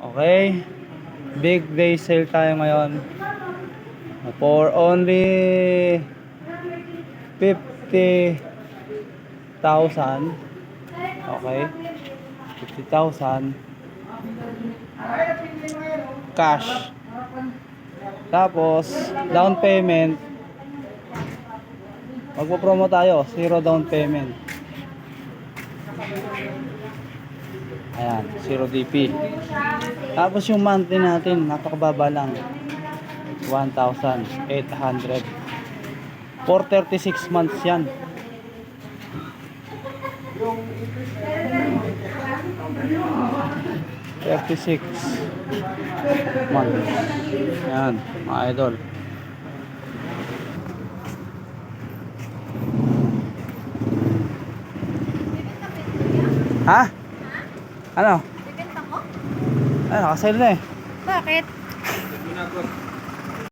Okay. Big day sale tayo ngayon. For only 50,000. Okay. 50,000 cash. Tapos, down payment. Magpo-promo tayo, zero down payment. Ayan, zero DP. Tapos yung monthly natin, napakababa lang. 1,800. For 36 months yan. Thirty-six months. Ayan, mga idol. Ha? Ano? Bibenta ko? Ay, nakasale na eh. Bakit?